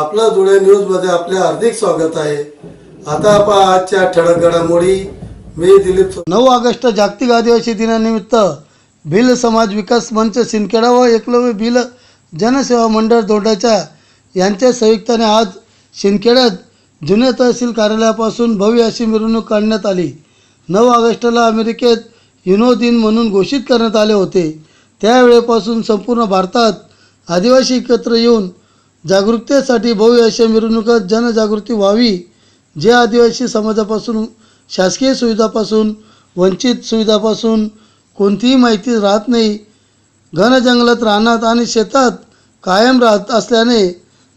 आपलं जुळे न्यूजमध्ये आपले हार्दिक स्वागत आहे. आता आपण आजच्या ठळक घडामोडी. मी दिलीप नऊ ऑगस्ट जागतिक आदिवासी दिनानिमित्त भिल समाज विकास मंच सिंदखेडा व एकलव्य भिल जनसेवा मंडळ दोंडाच्या यांच्या संयुक्ताने आज शिंदखेड्यात जुन्या तहसील कार्यालयापासून भव्य अशी मिरवणूक काढण्यात आली. नऊ ऑगस्टला अमेरिकेत युनो दिन म्हणून घोषित करण्यात आले होते. त्यावेळेपासून संपूर्ण भारतात आदिवासी एकत्र येऊन जागरूकतेसाठी भव्य अशा मिरवणुकात जनजागृती व्हावी जे आदिवासी समाजापासून शासकीय सुविधापासून वंचित सुविधापासून कोणतीही माहिती राहत नाही. घन जंगलात राहणार आणि शेतात कायम राहत असल्याने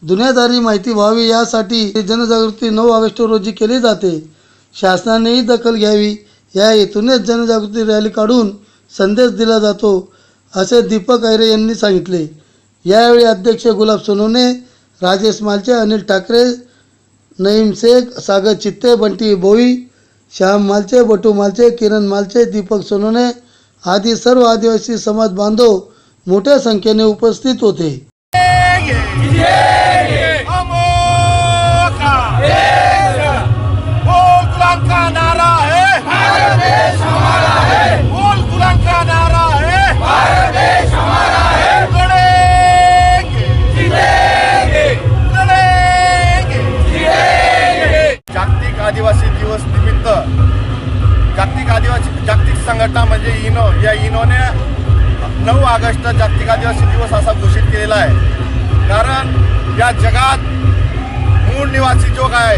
दुनियादारी माहिती व्हावी यासाठी जनजागृती नऊ ऑगस्ट रोजी केली जाते. शासनानेही दखल घ्यावी या हेतूनेच जनजागृती रॅली काढून संदेश दिला जातो असे दीपक ऐरे यांनी सांगितले. यावेळी अध्यक्ष गुलाब सोनवणे राजेश मालचे अनिल ठाकरे नईम शेख सागर चित्ते बंटी भोई श्याम मालचे बटू मालचे किरण मालचे दीपक सोनवणे आदी सर्व आदिवासी समाज बांधव मोठ्या संख्येने उपस्थित होते. आदिवासी दिवस निमित्त जागतिक आदिवासी जागतिक संघटना म्हणजे इनो या इनोने नऊ ऑगस्ट जागतिक आदिवासी दिवस असा घोषित केलेला आहे. कारण या जगात मूळ निवासी जो आहे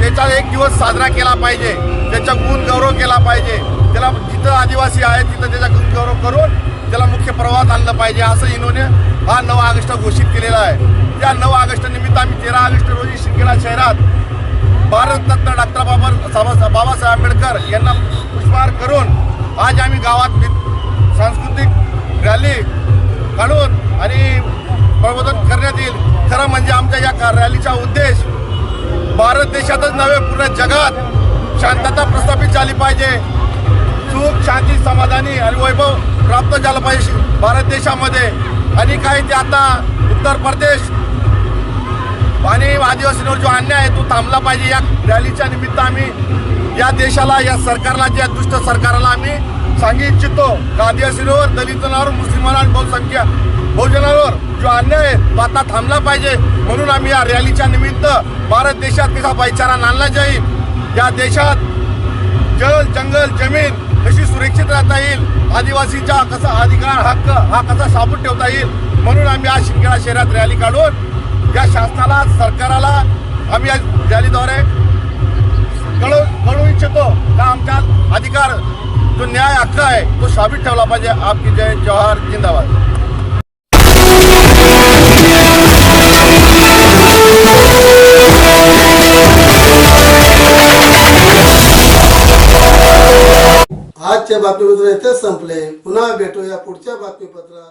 त्याचा एक दिवस साजरा केला पाहिजे त्याचा गुण गौरव केला पाहिजे त्याला जिथं आदिवासी आहे तिथं त्याचा गुण गौरव करून त्याला मुख्य प्रवाहात आणलं पाहिजे असं इनोने हा नऊ ऑगस्ट घोषित केलेला आहे. त्या नऊ ऑगस्ट निमित्त आम्ही तेरा ऑगस्ट रोजी शिंगेला शहरात भारतरत्न डॉक्टर बाबा साहेब- बाबासाहेब आंबेडकर यांना पुष्पहार करून आज आम्ही गावात सांस्कृतिक रॅली काढून आणि प्रबोधन करण्यात येईल. खरं म्हणजे आमच्या या का- रॅलीचा उद्देश भारत देशातच नव्हे पूर्ण जगात शांतता प्रस्थापित झाली पाहिजे. सुख शांती समाधानी आणि वैभव प्राप्त झालं पाहिजे भारत देशामध्ये. आणि काही ते आता उत्तर प्रदेश आणि आदिवासींवर जो अन्याय आहे तो थांबला पाहिजे. या रॅलीच्या निमित्त आम्ही या देशाला या सरकारला ज्या दुष्ट सरकारला आम्ही सांगू इच्छितो. का आदिवासींवर दलितांवर मुस्लिमांवर बहुसंख्य बहुसंख्या जो अन्याय आहे तो आता थांबला पाहिजे. म्हणून आम्ही या रॅलीच्या निमित्त भारत देशात तिचा भाईचारा नांदला जाईल या देशात जल जंगल जमीन कशी सुरक्षित राहता येईल आदिवासींचा कसा अधिकार हक्क हा कसा साबूत ठेवता येईल म्हणून आम्ही आज शिंदखेडा शहरात रॅली काढून या शासनाला सरकाराला आम्ही या रॅलीद्वारे कळू कळू इच्छितो का आमचा अधिकार जो न्याय हक्क आहे तो साबित ठेवला पाहिजे. आपकी जय जवाहर जिंदाबाद. आजचे बातमीपत्र येथेच संपले. पुन्हा भेटूया पुढच्या बातमीपत्रात.